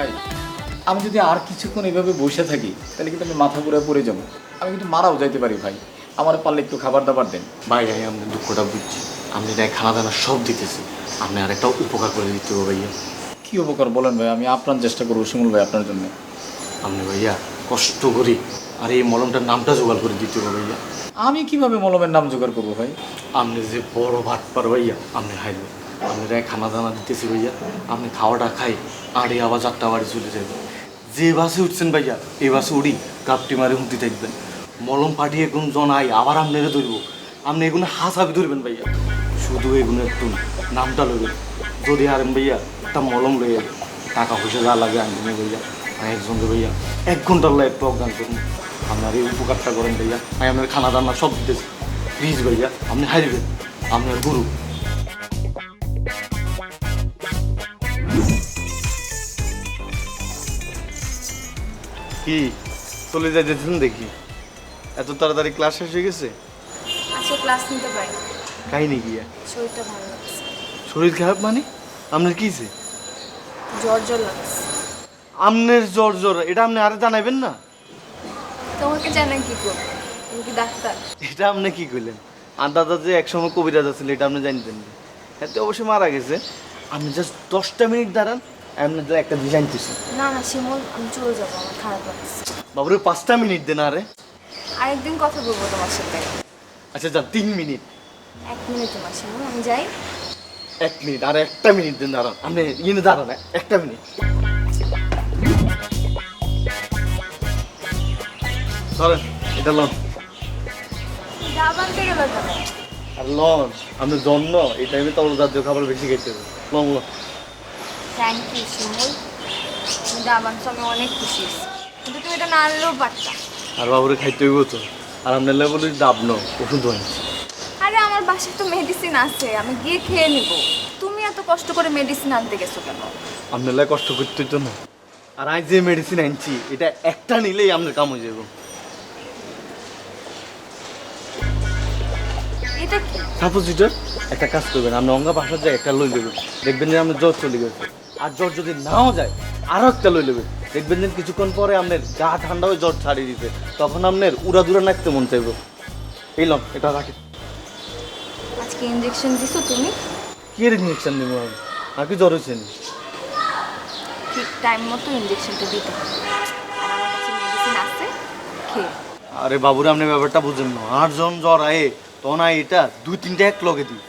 ভাই আমি যদি আর কিছুক্ষণ এইভাবে বসে থাকি তাহলে কিন্তু আমি মাথা ঘুরে পড়ে যাব। আমি কিন্তু মারাও যাইতে পারি ভাই। আমার পারলে একটু খাবার দাবার দেন। ভাই ভাই আমি দুঃখটা বুঝছি। আপনি তাই খানা দানা সব দিতেছি আপনি আর একটা উপকার করে দিতে হবে ভাইয়া। কী উপকার বলেন ভাই? আমি আপনার চেষ্টা করব শিমুল ভাই আপনার জন্য। আপনি ভাইয়া কষ্ট করি। আর এই মলমটার নামটা জোগাড় করে দিতে হবে ভাইয়া। আমি কীভাবে মলমের নাম জোগাড় করব ভাই? আপনি যে বড় ভাত পার ভাইয়া আপনি খাইবেন আপনি তাই খানা দানা দিতেছি ভাইয়া। আপনি খাওয়াটা খাই, আড়ে আবার চারটা বাড়ি চলে যাবেন যে বাসে উঠছেন ভাইয়া এই বাসে উড়ি কাপটি মারে হুঁতি থাকবেন মলম পাঠিয়ে এগুন জনাই আবার আপনারে ধরবো। আপনি এগুলো হাসাবি ধরবেন ভাইয়া। শুধু এগুলো একটু নামটা লইবেন। যদি আরেন ভাইয়া, একটা মলম লইয়া টাকা পয়সা যা লাগে আমি ভাইয়া। আমি একজনকে ভাইয়া, এক ঘণ্টার একটু অজ্ঞান করুন আপনার এই উপকারটা করেন ভাইয়া। আমি আপনার খানা দানা সব দিতেছি। প্লিজ ভাইয়া, আপনি হারিবেন আপনার গুরু। কি? চলে যাইতেছেন দেখি। এত তাড়াতাড়ি ক্লাস শেষ হয়ে গেছে? আজকে ক্লাস নিতে পারি। কাহিনি গিয়া শরীরটা ভালো লাগছে। শরীর খারাপ মানে? আপনার কিছে জ্বর জ্বর লাগছে। আমনের জ্বর জ্বর এটা আপনি আরে জানাইবেন না? তোমাকে জানেন কি করব? তুমি কি ডাক্তার? এটা আপনি কি কইলেন? আর দাদা যে একসময় কবিরাজ আছিল এটা আপনি জানতেন না। এতে অবশ্যই মারা গেছে। আপনি জাস্ট দশটা মিনিট দাঁড়ান তো একটা ডিজাইন দিচ্ছেন না না শিমুল আমি চলে যাব আমার খারাপ লাগছে। বাবুরে পাঁচটা মিনিট দেন আরে আরেকদিন কথা বলব তোমার সাথে। আচ্ছা যান তিন মিনিট। এক মিনিট তোমার শিমুল আমি যাই। এক মিনিট আর একটা মিনিট দেন দাঁড়ান। আপনি ইয়ে দাঁড়ান একটা মিনিট। চলেন এটা লন। আর লন জন্ম এই টাইমে তরল জাতীয় খাবার বেশি খেতে হবে। লন লন। থ্যাংক ইউ শিমুল তুমি দাবান আমি অনেক খুশি। কিন্তু তুমি এটা না আনলেও পারতাম আর বাবুরে খাইতে হইব তো। আর আপনার লেবুর ডাব নো ওষুধ আনছি। আরে আমার বাসায় তো মেডিসিন আছে আমি গিয়ে খেয়ে নিব। তুমি এত কষ্ট করে মেডিসিন আনতে গেছো কেন? আপনার কষ্ট করতে হইতো না। আর আজ যে মেডিসিন আনছি এটা একটা নিলেই আপনার কাম হয়ে যাব এটা কি? একটা কাজ করবেন আপনি অঙ্গা বাসার যায় একটা লই নেবেন দেখবেন যে আপনার জ্বর চলে গেছে। আর জ্বর যদি নাও যায় আরও একটা লই নেবেন দেখবেন যে কিছুক্ষণ পরে আপনার গা ঠান্ডা হয়ে জ্বর ছাড়িয়ে দিতে তখন আপনার উড়া দুরা নাচতে মন চাইব। এই লন এটা রাখি আজকে ইঞ্জেকশন দিছো তুমি? কি ইঞ্জেকশন নেব আমি? আর কি জ্বর হয়েছে ঠিক টাইম মতো ইঞ্জেকশনটা দিতে হবে। আর আমার কাছে মেডিসিন আছে খেয়ে আরে বাবুরে আপনি ব্যাপারটা বুঝেন না। আর জন জ্বর আয়ে তখন এটা দুই তিনটা এক লগে দিই।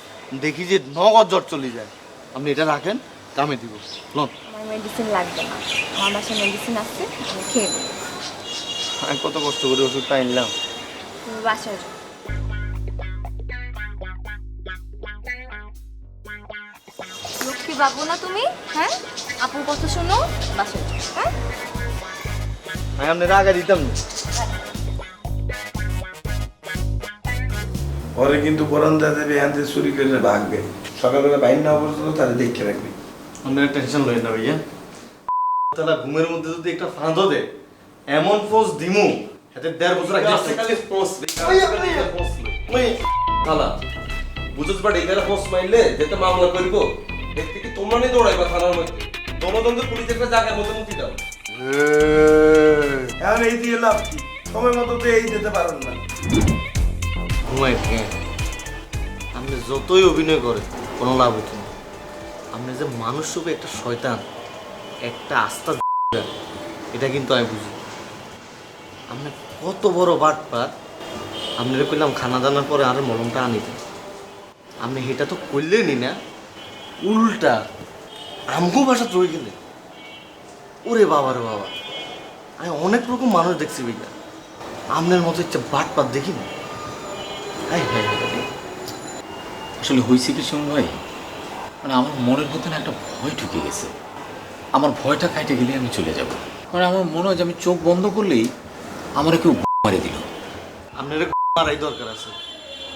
দেখি যে নগদ জ্বর চলে যায়। আপনি এটা রাখেন। কামে দিব। লন। আমার মেডিসিন লাগবে না। আমার বাসায় মেডিসিন আছে আমি খেয়ে নেব। আমি কত কষ্ট করে ওষুধটা আনলাম তুমি বাসায় যাও। লক্ষ্মী বাবু না তুমি? হ্যাঁ? আপুর কথা শোনো বাসায় যাও। হ্যাঁ? আমি আপনার আগে দিতাম না। পরে কিন্তু কোরআন দেবে এখান থেকে চুরি করে ভাগবে। সকালবেলা বাইর না পর্যন্ত তারা দেখে রাখবে। আপনার টেনশন লই না ভাইয়া তাহলে ঘুমের মধ্যে যদি একটা ফাঁদো দে এমন ফোর্স দিমু হাতে দেড় বছর আগে খালি পোস্ট থানা বুঝছ বাট এখানে পোস্ট মাইলে যেতে মামলা করব। দেখতে কি তোমরা নিয়ে দৌড়াইবা থানার মধ্যে? দমদন্দ পুলিশ একটা জায়গার মধ্যে মুক্তি দাও এখন এই দিয়ে লাভ কি? সময় মতো তো এই যেতে পারেন না। ঘুমাই কেন? আপনি যতই অভিনয় করে কোনো লাভ হতো আপনি যে মানুষ রূপে একটা শয়তান, একটা আস্থা এটা কিন্তু আমি বুঝি। আপনি কত বড় বাটপার আপনারা কইলাম খানা দানার পরে আর মলমটা আনিতেন আপনি সেটা তো করলেনই না উল্টা আমগো বাসা রয়ে গেলে। ওরে বাবা রে বাবা, আমি অনেক রকম মানুষ দেখছি ভাইয়া। আপনার মতো ইচ্ছা বাটপার দেখি না আসলে হয়েছে কি ভাই মানে আমার মনের মধ্যে না একটা ভয় ঢুকে গেছে। আমার ভয়টা খাইতে গেলে আমি চলে যাব। মানে আমার মনে হয় যে আমি চোখ বন্ধ করলেই আমার কেউ মারে দিল। আপনার মারাই দরকার আছে।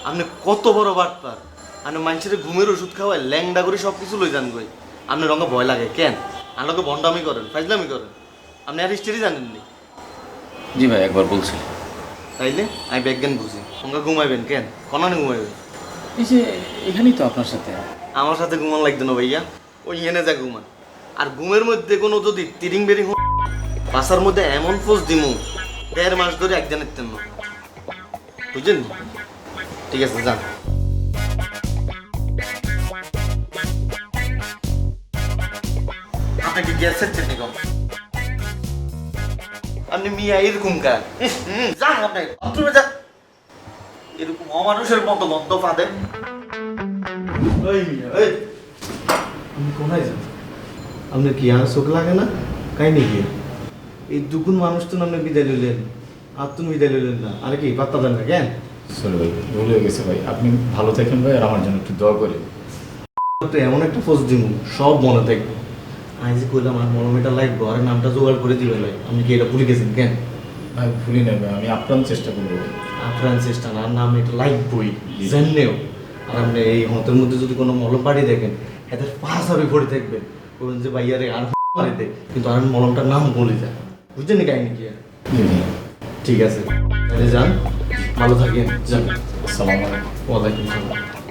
আপনি কত বড় বাটপার। আপনি মানুষের ঘুমের ওষুধ খাওয়ায় ল্যাংডা করে সব কিছু লই যান গই আপনার রঙে ভয় লাগে কেন? আমাকে ভণ্ডামি করেন ফাইজলামি করেন। আপনি আর হিস্ট্রি জানেননি। জি ভাই একবার বলছি তাইলে? আমি বিজ্ঞান বুঝি। সঙ্গে ঘুমাইবেন কেন? কনানে ঘুমাইবেন। এই যে এখানেই তো আপনার সাথে। আমার সাথে ঘুমান লাগতো না ভাইয়া। ওই এনে যা ঘুমান। আর ঘুমের মধ্যে কোনো যদি তিরিং বেরিং বাসার মধ্যে এমন ফোর্স দিমু, দেড় মাস ধরে একজনের তেন বুঝলেন? ঠিক আছে, যান। আপনাকে গ্যাসের চেটনি কম। আপনি মিয়া, এরকম কার? যান আপনি যান। এরকম অমানুষের মতো গন্ধ ফাঁদে। আপনি কোথায় যান আপনার কি আর চোখ লাগে না? কাই নাকি এই দুগুণ মানুষ তো আপনি বিদায় লইলেন। আর তুমি বিদায় লইলেন না। আরে কি পাত্তা দেন না কেন? চলো ভাই ভুল হয়ে গেছে ভাই। আপনি ভালো থাকেন ভাই আর আমার জন্য একটু দোয়া করে তো এমন একটা পোস্ট দিব সব মনে থাকবে। আমি যে কইলাম আমার মনোমিটার লাগবে আর নামটা জোগাড় করে দিবে ভাই। আপনি কি এটা ভুলে গেছেন কেন? ভাই ভুলি না ভাই আমি আপ্রাণ চেষ্টা করব। আপনার চেষ্টা না নাম এটা লাগবই জানলেও আর আপনি এই হতের মধ্যে যদি কোনো মলম পাড়ি দেখেন, এদের পাঁচ হবে পড়ে থাকবেন বলুন যে ভাইয়ার আর মারি দে, কিন্তু আর মলমটার নাম বলে যায় বুঝছেন আর? কি? ঠিক আছে। তাহলে যান, ভালো থাকেন, যান। আসসালামু আলাইকুম। ওয়ালাইকুম সালাম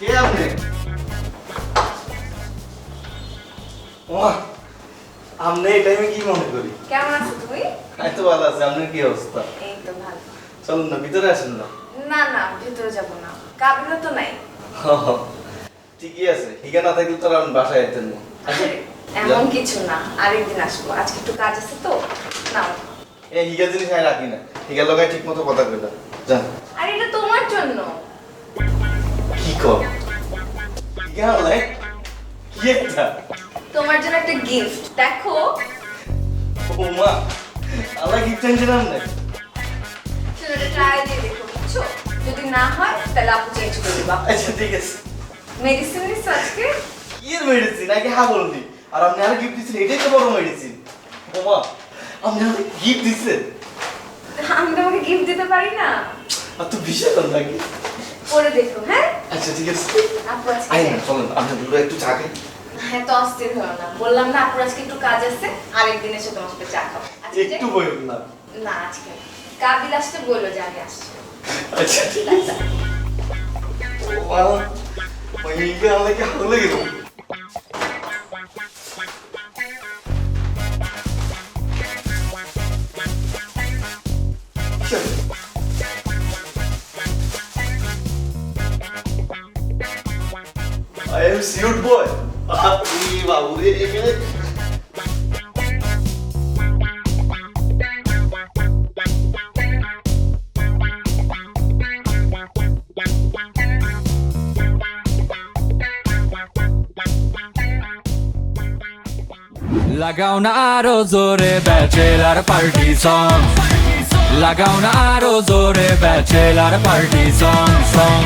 কে আপনি? আপনি এই টাইমে কি মনে করি? কেমন আছো তুমি তো ভালো আছি আপনার কি অবস্থা? এই তো ভালো। চলুন না ভিতরে আসেন না। না না ভিতরে যাব না। তো নাই। ঠিকই আছে না থাকলে তো আমি বাসায় যেতেন না। এমন কিছু না আরেকদিন আসব। আজকে একটু কাজ আছে তো নাও। এই হিগা জিনিস আমি রাখি না। হিগা লগায় ঠিক মতো কথা কইলা। যান। আর এটা তোমার জন্য। কি কর হিগা হলাই কি এটা? তোমার জন্য একটা গিফট দেখো। ও মা আল্লাহ গিফট আনছিলাম না চলো এটা ট্রাই দিয়ে দেখো বুঝছ? যদি না হয় তাহলে আপু চেঞ্জ করে দিবা। আচ্ছা ঠিক আছে। মেডিসিন নিচ্ছ আজকে? কি মেডিসিন আগে হ্যাঁ বলুন। আর আপনি আর গিফট দিচ্ছেন এটাই তো বড় মেডিসিন ও মা আপনি আমাকে গিফট দিচ্ছেন? আমি তোমাকে গিফট দিতে পারি না। আর তো বিশাল লাগে পরে দেখো হ্যাঁ? আচ্ছা ঠিক আছে। আপু আজকে আই না চলেন আপনি দুটো একটু চা খাই। হ্যাঁ তো অস্থির হলো না। বললাম না আপুর আজকে একটু কাজ আছে আরেকদিন এসে তোমার সাথে চা খাব। আজকে একটু? বইব না। না আজকে। কাবিল আসতে বলল যে আমি আসছি। আচ্ছা ঠিক আছে। ও মা ওই গেলে আমাকে হলো suit boy. বাবু লাগাও না আরও জোরে ব্যাচেলার পার্টি সং লাগাও না আরও জোরে ব্যাচেলার পার্টি সং সং